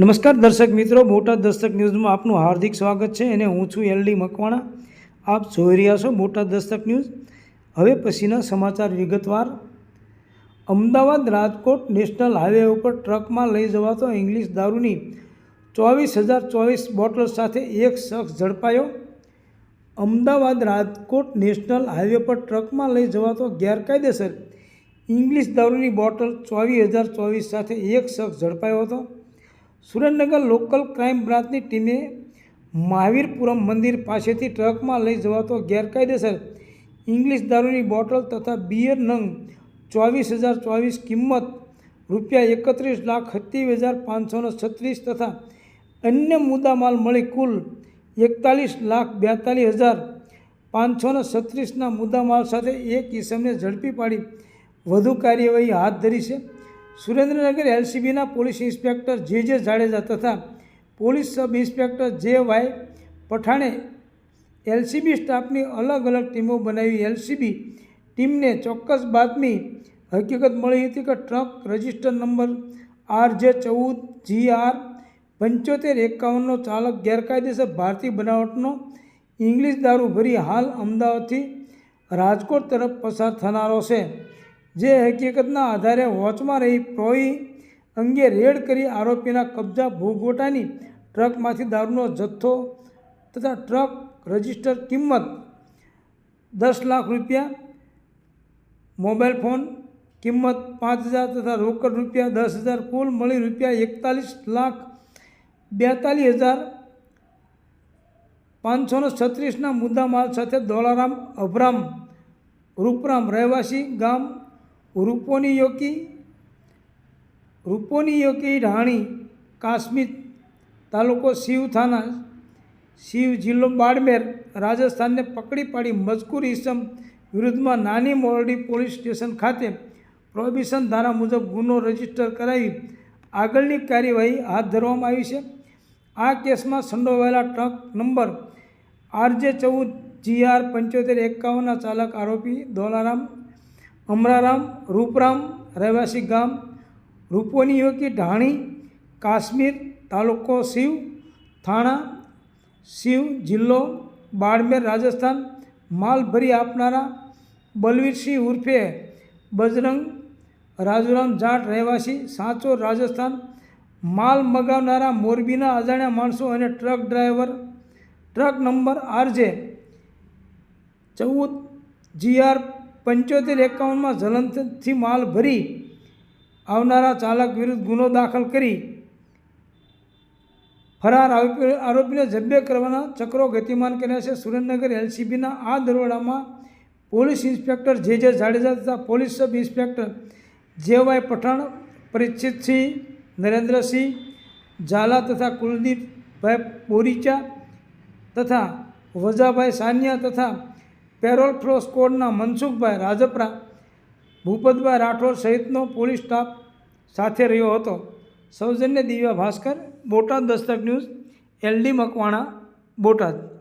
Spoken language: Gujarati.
નમસ્કાર દર્શક મિત્રો બોટાદ દસ્તક ન્યૂઝમાં આપનું હાર્દિક સ્વાગત છે અને હું છું એલડી મકવાણા. આપ જોઈ રહ્યા છો બોટાદ દસ્તક ન્યૂઝ. હવે પછીના સમાચાર વિગતવાર. અમદાવાદ રાજકોટ નેશનલ હાઈવે ઉપર ટ્રકમાં લઈ જવાતો ઇંગ્લિશ દારૂની ચોવીસ હજાર ચોવીસ બોટલ સાથે એક શખ્સ ઝડપાયો. અમદાવાદ રાજકોટ નેશનલ હાઈવે પર ટ્રકમાં લઈ જવાતો ગેરકાયદેસર ઇંગ્લિશ દારૂની બોટલ ચોવીસ હજાર ચોવીસ સાથે એક શખ્સ ઝડપાયો હતો. સુરેન્દ્રનગર લોકલ ક્રાઇમ બ્રાન્ચની ટીમે મહાવીરપુરમ મંદિર પાસેથી ટ્રકમાં લઈ જવાતો ગેરકાયદેસર ઇંગ્લિશ દારૂની બોટલ તથા બિયર નંગ ચોવીસ હજાર ચોવીસ કિંમત રૂપિયા એકત્રીસ લાખ સત્યાવીસ હજાર પાંચસોને છત્રીસ તથા અન્ય મુદ્દામાલ મળી કુલ એકતાલીસ લાખ બેતાલીસ હજાર પાંચસોને છત્રીસના મુદ્દામાલ સાથે એક ઈસમને ઝડપી પાડી વધુ કાર્યવાહી હાથ ધરી છે. સુરેન્દ્રનગર એલસીબીના પોલીસ ઇન્સ્પેક્ટર જે જે જાડેજા તથા police sub inspector J Y પઠાણે LCB સ્ટાફની અલગ અલગ ટીમો બનાવી એલસીબી ટીમને ચોક્કસ બાતમી હકીકત મળી હતી કે ટ્રક રજિસ્ટર નંબર આર જે ચૌદ જી આર પંચોતેર એકાવનનો ચાલક ગેરકાયદેસર ભારતીય બનાવટનો ઇંગ્લિશ દારૂ ભરી હાલ અમદાવાદથી રાજકોટ તરફ પસાર થનારો છે. જે હકીકતના આધારે વોચમાં રહી પ્રોઈ અંગે રેડ કરી આરોપીના કબજા ભૂગોટાની ટ્રકમાંથી દારૂનો જથ્થો તથા ટ્રક રજિસ્ટર કિંમત દસ લાખ રૂપિયા, મોબાઈલ ફોન કિંમત પાંચ હજાર તથા રોકડ રૂપિયા દસ હજાર, કુલ મળી રૂપિયા એકતાલીસ લાખ બેતાલીસ હજાર પાંચસોને છત્રીસના મુદ્દામાલ સાથે દોલારામ અભરામ, રૂપરામ રહેવાસી ગામ રૂપોની યોકી રૂપોની યોકી રાણી કાશ્મીર તાલુકો શિવ થાના, શિવ જિલ્લો બાડમેર, રાજસ્થાનને પકડી પાડી મજકૂર ઇસમ વિરુદ્ધમાં નાની મોરડી પોલીસ સ્ટેશન ખાતે પ્રોહિબિશન ધારા મુજબ ગુનો રજિસ્ટર કરાવી આગળની કાર્યવાહી હાથ ધરવામાં આવી છે. આ કેસમાં સંડોવાયેલા ટ્રક નંબર આરજે ચૌદ, જીઆર પંચોતેર એકાવનના ચાલક આરોપી દોલારામ અમરારામ, રૂપરામ, રહેવાસી ગામ, રૂપોની યોગી ઢાણી, કાશ્મીર, તાલુકો શિવ, થાણા, શિવ જિલ્લો, બાડમેર, રાજસ્થાન માલ ભરી આપનારા બલવીરસિંહ ઉર્ફે બજરંગ, રાજુરામ જાટ, રહેવાસી, સાંચોર, રાજસ્થાન, માલ મગાવનારા મોરબીના અજાણ્યા માણસો અને truck driver. Truck number RJ ચૌદ, જીઆર પંચોતેર એકાવનમાં જલંધરથી માલ ભરી આવનારા ચાલક વિરુદ્ધ ગુનો દાખલ કરી ફરાર આરોપી આરોપીને જબ્બે કરવાના ચક્રો ગતિમાન કર્યા છે. સુરેન્દ્રનગર એલસીબીના આ દરોડામાં પોલીસ ઇન્સ્પેક્ટર જે જે જાડેજા તથા police sub inspector J Y Pathan, Parichitsinh, Narendrasinh, Zala તથા કુલદીપભાઈ બોરીચા તથા વજાભાઈ સાનિયા તથા પેરોલ ફ્લો સ્કોડના મનસુખભાઈ રાજપરા, ભૂપતભાઈ રાઠોડ સહિતનો પોલીસ સ્ટાફ સાથે રહ્યો હતો. સૌજન્ય દિવ્યા ભાસ્કર, બોટાદ દસ્તક ન્યૂઝ, એલડી મકવાણા, બોટાદ.